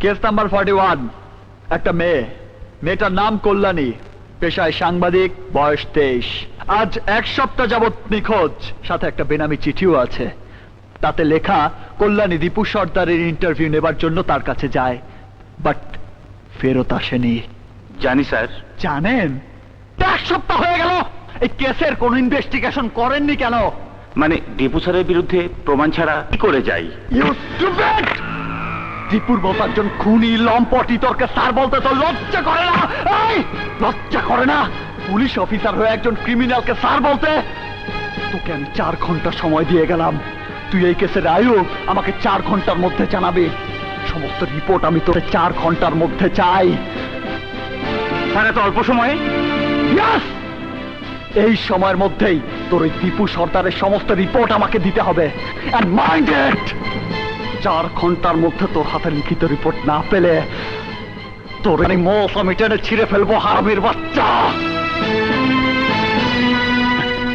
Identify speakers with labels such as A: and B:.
A: Case number forty one. একটা মেয়ে। মেয়েটার নাম কল্যাণী। পেশায় সাংবাদিক বয়স তেইশ। আজ এক সপ্তাহ যাবৎ নিখোঁজ। সাথে একটা বেনামি চিঠিও আছে। তাতে লেখা কল্যাণী দীপু সর্দারের ইন্টারভিউ নেবার জন্য তার কাছে যায় বাট ফেরত আসেনি।
B: জানি স্যার।
A: জানেন? এক সপ্তাহ হয়ে গেল। এই কেসের কোন ইনভেস্টিগেশন করেননি কেন?
B: মানে ডিপু স্যারের বিরুদ্ধে প্রমাণ ছাড়া কি করে যাই?
A: ইউ স্টুপিড দীপুর মতো একজন খুনি, লম্পটি, তোরকে স্যার বলতে তো লজ্জা করে না। এই, লজ্জা করে না। পুলিশ অফিসার হয়ে একজন ক্রিমিনালকে স্যার বলতে। তোকে আমি চার ঘণ্টা সময় দিয়ে গেলাম। তুই এই কেসের আয়ু আমাকে চার ঘণ্টার মধ্যে জানাবি। সমস্ত রিপোর্ট আমি তোকে চার ঘণ্টার মধ্যে চাই।
B: স্যার, এত অল্প সময়ে?
A: এই সময়ের মধ্যেই তোর ওই দীপু সর্দারের সমস্ত রিপোর্ট আমাকে দিতে হবে। Mind it! চার ঘণ্টার মধ্যে তোর হাতে লিখিত রিপোর্ট না পেলে তোর এই মোষ আমি টেনে ছিঁড়ে ফেলব হারামির বাচ্চা।